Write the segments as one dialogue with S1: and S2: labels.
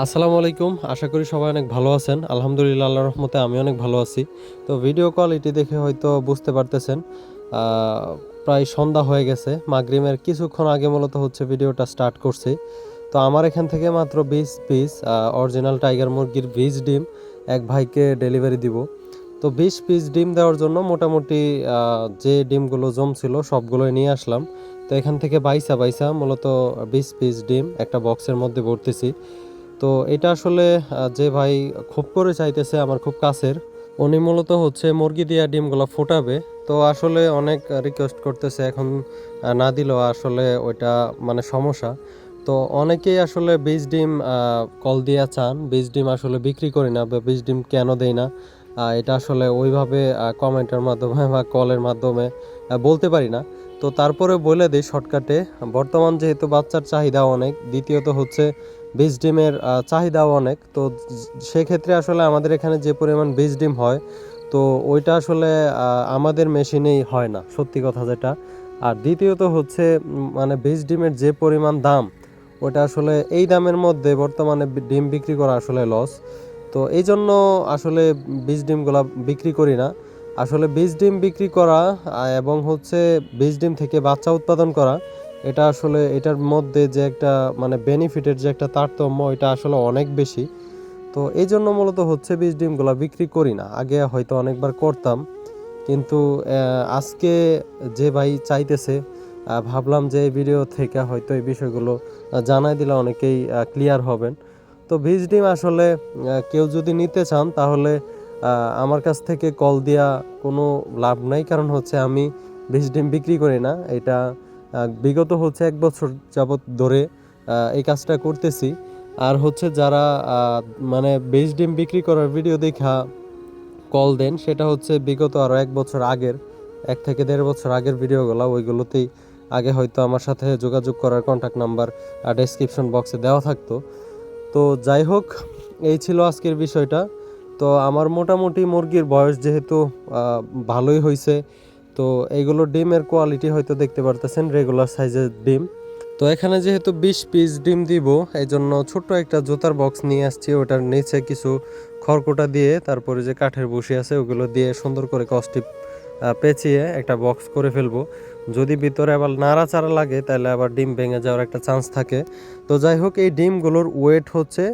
S1: আসসালামু আলাইকুম। আশা করি সবাই অনেক ভালো আছেন। আলহামদুলিল্লাহ আল্লাহ রহমতে আমি অনেক ভালো আছি। তো ভিডিও কোয়ালিটি দেখে হয়তো বুঝতে পারতেছেন প্রায় সন্ধ্যা হয়ে গেছে। মাগরিমের কিছুক্ষণ আগে মূলত হচ্ছে ভিডিওটা স্টার্ট করছি। তো আমার এখান থেকে মাত্র বিশ পিস অরিজিনাল টাইগার মুরগির বিশ ডিম এক ভাইকে ডেলিভারি দিব। তো বিশ পিস ডিম দেওয়ার জন্য মোটামুটি যে ডিমগুলো জমছিল সবগুলোই নিয়ে আসলাম। তো এখান থেকে বাইসা বাইসা মূলত বিশ পিস ডিম একটা বক্সের মধ্যে ভরতেছি। তো এটা আসলে যে ভাই খুব করে চাইতেছে আমার খুব কাছের, উনি মূলত হচ্ছে মুরগি দিয়া ডিমগুলো ফোটাবে। তো আসলে অনেক রিকোয়েস্ট করতেছে, এখন না দিলেও আসলে ওইটা মানে সমস্যা। তো অনেকেই আসলে বীজ ডিম কল দিয়া চান, বীজ ডিম আসলে বিক্রি করি না বা বীজ ডিম কেন দেই না এটা আসলে ওইভাবে কমেন্টের মাধ্যমে বা কলের মাধ্যমে বলতে পারি না। তো তারপরে বলে দিই শর্টকাটে, বর্তমান যেহেতু বাচ্চার চাহিদা অনেক, দ্বিতীয়ত হচ্ছে বীজ ডিমের চাহিদাও অনেক, তো সেক্ষেত্রে আসলে আমাদের এখানে যে পরিমাণ বীজ ডিম হয়, তো ওইটা আসলে আমাদের মেশিনেই হয় না, সত্যি কথা যেটা। আর দ্বিতীয়ত হচ্ছে মানে বীজ ডিমের যে পরিমাণ দাম ওটা আসলে এই দামের মধ্যে বর্তমানে ডিম বিক্রি করা আসলে লস তো এই জন্য আসলে বীজ ডিমগুলা বিক্রি করি না। আসলে বীজ ডিম বিক্রি করা এবং হচ্ছে বীজ ডিম থেকে বাচ্চা উৎপাদন করা, এটা আসলে এটার মধ্যে যে একটা মানে বেনিফিটের যে একটা তারতম্য, এটা আসলে অনেক বেশি। তো এই জন্য মূলত হচ্ছে বীজ ডিমগুলো বিক্রি করি না। আগে হয়তো অনেকবার করতাম, কিন্তু আজকে যে ভাই চাইতেছে ভাবলাম যে এই ভিডিও থেকে হয়তো এই বিষয়গুলো জানাই দিলে অনেকেই ক্লিয়ার হবেন। তো বীজ ডিম আসলে কেউ যদি নিতে চান, তাহলে আমার কাছ থেকে কল দেওয়া কোনো লাভ নাই, কারণ হচ্ছে আমি বীজ ডিম বিক্রি করি না। এটা বিগত হচ্ছে এক বছর যাবৎ ধরে এই কাজটা করতেছি। আর হচ্ছে যারা মানে বীজ ডিম বিক্রি করার ভিডিও দেখা কল দেন, সেটা হচ্ছে বিগত আরও এক বছর আগের, এক থেকে দেড় বছর আগের ভিডিওগুলো, ওইগুলোতেই আগে হয়তো আমার সাথে যোগাযোগ করার কন্ট্যাক্ট নাম্বার ডেসক্রিপশন বক্সে দেওয়া থাকতো। তো যাই হোক, এই ছিল আজকের বিষয়টা। তো আমার মোটামুটি মুরগির বয়স যেহেতু ভালোই হয়েছে তো এইগুলো ডিমের কোয়ালিটি হয়তো দেখতে পারতেছেন রেগুলার সাইজের ডিম। তো এখানে যেহেতু বিশ পিস ডিম দিব এই জন্য ছোট্ট একটা জুতার বক্স নিয়ে আসছি, ওটার নিচে কিছু খড়কুটা দিয়ে, তারপরে যে কাঠের বসি আছে, ওগুলো দিয়ে সুন্দর করে কস্টিপ পেঁচিয়ে একটা বক্স করে ফেলব। যদি ভিতরে আবার নাড়াচাড়া লাগে, তাহলে আবার ডিম ভেঙে যাওয়ার একটা চান্স থাকে। তো যাই হোক, এই ডিমগুলোর ওয়েট হচ্ছে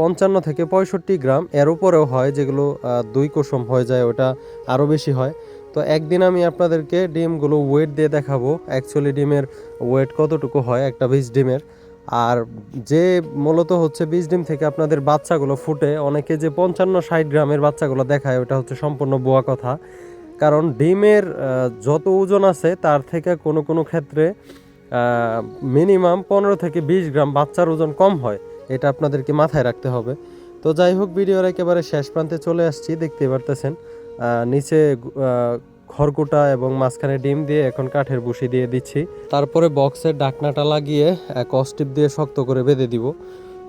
S1: পঞ্চান্ন থেকে পঁয়ষট্টি গ্রাম। এর উপরেও হয় যেগুলো দুই কোসম হয়ে যায়, ওটা আরও বেশি হয়। তো একদিন আমি আপনাদেরকে ডিমগুলো ওয়েট দিয়ে দেখাবো। অ্যাকচুয়ালি ডিমের ওয়েট কতটুকু হয় একটা বীজ ডিমের। আর যে মূলত হচ্ছে বীজ ডিম থেকে আপনাদের বাচ্চাগুলো ফুটে, অনেকে যে পঞ্চান্ন ষাট গ্রামের বাচ্চাগুলো দেখায়, ওটা হচ্ছে সম্পূর্ণ বোয়া কথা। কারণ ডিমের যত ওজন আছে, তার থেকে কোনো কোনো ক্ষেত্রে মিনিমাম পনেরো থেকে বিশ গ্রাম বাচ্চার ওজন কম হয়। এটা আপনাদেরকে মাথায় রাখতে হবে। তো যাই হোক, ভিডিওর একেবারে শেষ প্রান্তে চলে আসছি দেখতে পারতেছেন। নিচে খড়কুটা এবং মাঝখানে ডিম দিয়ে এখন কাঠের বুশি দিয়ে দিচ্ছি। তারপরে বক্সের ডাকনাটা লাগিয়ে কস্টিপ দিয়ে শক্ত করে বেঁধে দিব।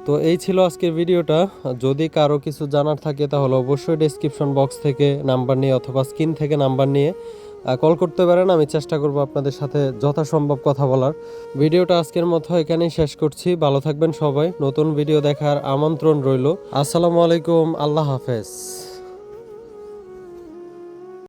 S1: তো এই ছিল আজকের ভিডিওটা। যদি কারও কিছু জানার থাকে, তাহলে অবশ্যই ডেসক্রিপশন বক্স থেকে নাম্বার নিয়ে অথবা স্ক্রিন থেকে নাম্বার নিয়ে কল করতে পারেন, আমি চেষ্টা করব আপনাদের সাথে যথাসম্ভব কথা বলার। ভিডিওটা আজকের মতো এখানেই শেষ করছি। ভালো থাকবেন সবাই। নতুন ভিডিও দেখার আমন্ত্রণ রইল। আসসালামু আলাইকুম। আল্লাহ হাফেজ।